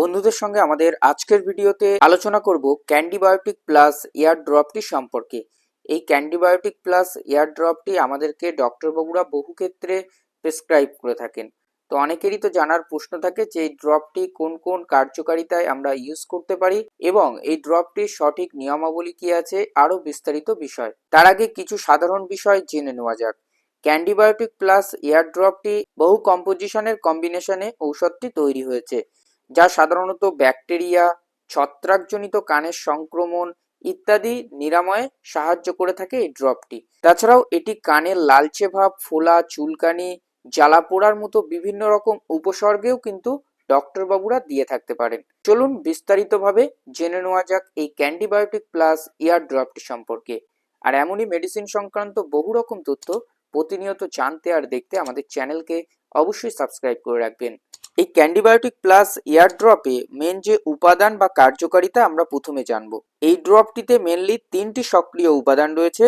বন্ধুদের সঙ্গে আমাদের আজকের ভিডিওতে আলোচনা করব ক্যান্ডিবায়োটিক প্লাস এয়ার ড্রপটি সম্পর্কে। এই ক্যান্ডিবায়োটিক প্লাস এয়ার ড্রপটি আমাদেরকে ডক্টরবাবুরা বহু ক্ষেত্রে প্রেসক্রাইব করে থাকেন। তো অনেকেরই তো জানার প্রশ্ন থাকে যে এই ড্রপটি কোন কোন কার্যকারিতায় আমরা ইউজ করতে পারি এবং এই ড্রপটির সঠিক নিয়মাবলী কি আছে আরও বিস্তারিত বিষয়। তার আগে কিছু সাধারণ বিষয় জেনে নেওয়া যাক। ক্যান্ডিবায়োটিক প্লাস এয়ার ড্রপটি বহু কম্পোজিশনের কম্বিনেশনে ঔষধটি তৈরি হয়েছে। যা সাধারণত ব্যাকটেরিয়া, ছত্রাকজনিত কানের সংক্রমণ ইত্যাদি নিরাময়ে সাহায্য করে থাকে এই ড্রপটি। তাছাড়াও এটি কানের লালচে ভাব, ফোলা, চুলকানি, জ্বালা পোড়ার মতো বিভিন্ন রকম উপসর্গেও কিন্তু ডক্টর বাবুরা দিয়ে থাকতে পারেন। চলুন বিস্তারিতভাবে জেনে নেওয়া যাক এই ক্যান্ডিবায়োটিক প্লাস ইয়ার ড্রপটি সম্পর্কে। আর এমনই মেডিসিন সংক্রান্ত বহু রকম তথ্য প্রতিনিয়ত জানতে আর দেখতে আমাদের চ্যানেলকে অবশ্যই সাবস্ক্রাইব করে রাখবেন। এই ক্যান্ডিবায়োটিক প্লাস এয়ার ড্রপে মেন যে উপাদান বা কার্যকারিতা আমরা প্রথমে জানব। এই ড্রপটিতে মেনলি তিনটি সক্রিয় উপাদান রয়েছে।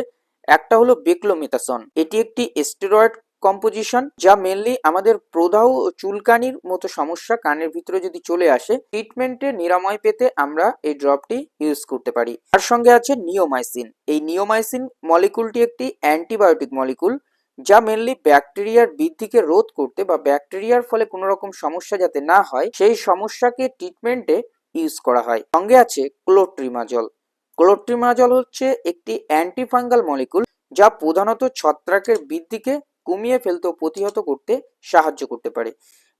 একটা হলো বেক্লোমেথাসন এটি একটি স্টেরয়েড কম্পোজিশন যা মেনলি আমাদের প্রদাহ ও চুলকানির মতো সমস্যা কানের ভিতরে যদি চলে আসে ট্রিটমেন্টে নিরাময় পেতে আমরা এই ড্রপটি ইউজ করতে পারি। তার সঙ্গে আছে নিওমাইসিন। এই নিওমাইসিন মলিকুলটি একটি অ্যান্টিবায়োটিক মলিকুল যা মেনলি ব্যাকটেরিয়ার বৃদ্ধিকে রোধ করতে বা ব্যাকটেরিয়ার ফলে কোনো রকম সমস্যা যাতে না হয়, সেই সমস্যাকে ট্রিটমেন্টে ইউজ করা হয়। সঙ্গে আছে ক্লোট্রিমাজল ক্লোট্রিমাজল হচ্ছে একটি অ্যান্টিফাঙ্গাল মলিকুল যা প্রধানত ছত্রাকের বৃদ্ধিকে কমিয়ে ফেলতে প্রতিহত করতে সাহায্য করতে পারে।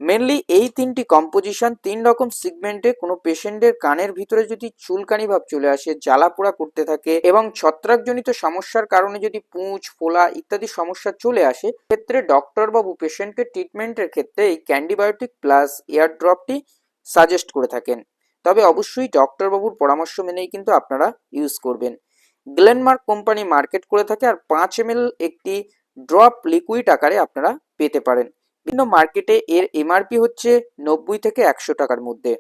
মেনলি এই তিনটি কম্পোজিশন তিন রকম সিগমেন্টে কোনো পেশেন্টের কানের ভিতরে যদি চুলকানি ভাব চলে আসে জ্বালা পোড়া করতে থাকে এবং ছত্রাকজনিত সমস্যার কারণে যদি পুঁজ ফোলা ইত্যাদি সমস্যা চলে আসে ক্ষেত্রে ডক্টর বাবু পেশেন্টের ট্রিটমেন্টের ক্ষেত্রে এই ক্যান্ডিবায়োটিক প্লাস এয়ার ড্রপটি সাজেস্ট করে থাকেন। তবে অবশ্যই ডক্টর বাবুর পরামর্শ মেনেই কিন্তু আপনারা ইউজ করবেন। গ্লেনমার্ক কোম্পানি মার্কেট করে থাকে আর পাঁচ এম একটি ড্রপ লিকুইড আকারে আপনারা পেতে পারেন। বিভিন্ন মার্কেটে এর এমআরপি হচ্ছে নব্বই থেকে একশো টাকার মধ্যে।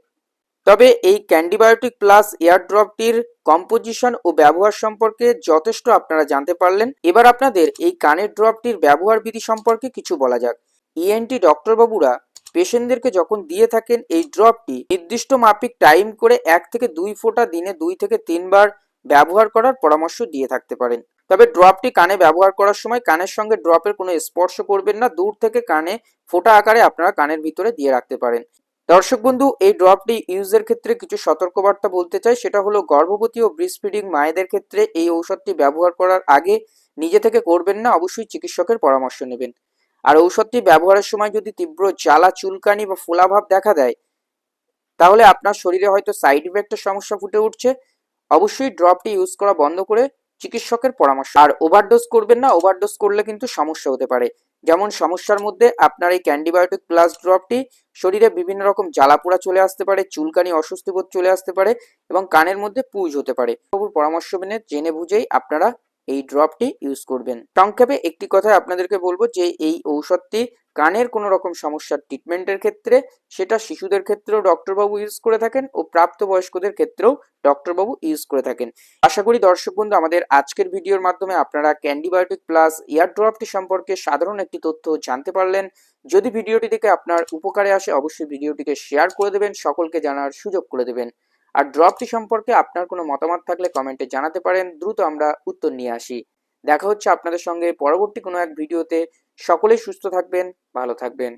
তবে এই ক্যান্ডিবায়োটিক প্লাস এয়ার ড্রপটির কম্পোজিশন ও ব্যবহার সম্পর্কে যথেষ্ট আপনারা জানতে পারলেন। এবার আপনাদের এই কানের ড্রপটির ব্যবহার বিধি সম্পর্কে কিছু বলা যাক। ইএনটি ডক্টর বাবুরা পেশেন্টদেরকে যখন দিয়ে থাকেন এই ড্রপটি, নির্দিষ্ট মাপিক টাইম করে এক থেকে দুই ফোঁটা দিনে দুই থেকে তিনবার ব্যবহার করার পরামর্শ দিয়ে থাকতে পারেন। তবে ড্রপটি কানে ব্যবহার করার সময় কানের সঙ্গে ড্রপের কোনো স্পর্শ করবেন না, দূর থেকে কানে ফোটা আকারে আপনারা কানের ভিতরে দিয়ে রাখতে পারেন। দর্শক বন্ধু, এই ড্রপটি ইউজের ক্ষেত্রে কিছু সতর্কবার্তা বলতে চাই, সেটা হলো গর্ভবতী ও ব্রিস্টফিডিং মায়েদের ক্ষেত্রে এই ঔষধটি ব্যবহার করার আগে নিজে থেকে করবেন না, অবশ্যই চিকিৎসকের পরামর্শ নেবেন। আর ঔষধটি ব্যবহারের সময় যদি তীব্র জ্বালা, চুলকানি বা ফোলাভাব দেখা দেয়, তাহলে আপনার শরীরে হয়তো সাইড ইফেক্টের সমস্যা ফুটে উঠছে। অবশ্যই ড্রপটি ইউজ করা বন্ধ করে চিকিৎসকের পরামর্শ। আর ওভারডোজ করবেন না ওভারডোজ করলে কিন্তু সমস্যা হতে পারে। যেমন সমস্যার মধ্যে আপনার এই ক্যান্ডিবায়োটিক প্লাস ড্রপটি শরীরে বিভিন্ন রকম জ্বালাপোড়া চলে আসতে পারে, চুলকানি, অস্বস্তিবোধ চলে আসতে পারে এবং কানের মধ্যে পুজ হতে পারে। পরামর্শ মেনে, জেনে বুঝেই আপনারা এই ড্রপটি ইউজ করবেন। সংক্ষেপে একটি কথা আপনাদেরকে বলব যে, এই ঔষধটি কানের কোনো রকম সমস্যার ট্রিটমেন্টের ক্ষেত্রে, সেটা শিশুদের ক্ষেত্রেও ডক্টরবাবু ইউজ করে থাকেন ও প্রাপ্তবয়স্কদের ক্ষেত্রেও ডক্টরবাবু ইউজ করে থাকেন। আশা করি দর্শক বন্ধু, আমাদের আজকের ভিডিওর মাধ্যমে আপনারা ক্যান্ডিবায়োটিক প্লাস ইয়ার ড্রপটি সম্পর্কে সাধারণ একটি তথ্য জানতে পারলেন। যদি ভিডিওটি থেকে আপনার উপকারে আসে, অবশ্যই ভিডিওটিকে শেয়ার করে দেবেন, সকলকে জানার সুযোগ করে দেবেন। আর ড্রপটি সম্পর্কে আপনার কোনো মতামত থাকলে কমেন্টে জানাতে পারেন। দ্রুত আমরা উত্তর নিয়ে আসি। দেখা হচ্ছে আপনাদের সঙ্গে পরবর্তী কোনো এক ভিডিওতে। সকলেই সুস্থ থাকবেন, ভালো থাকবেন।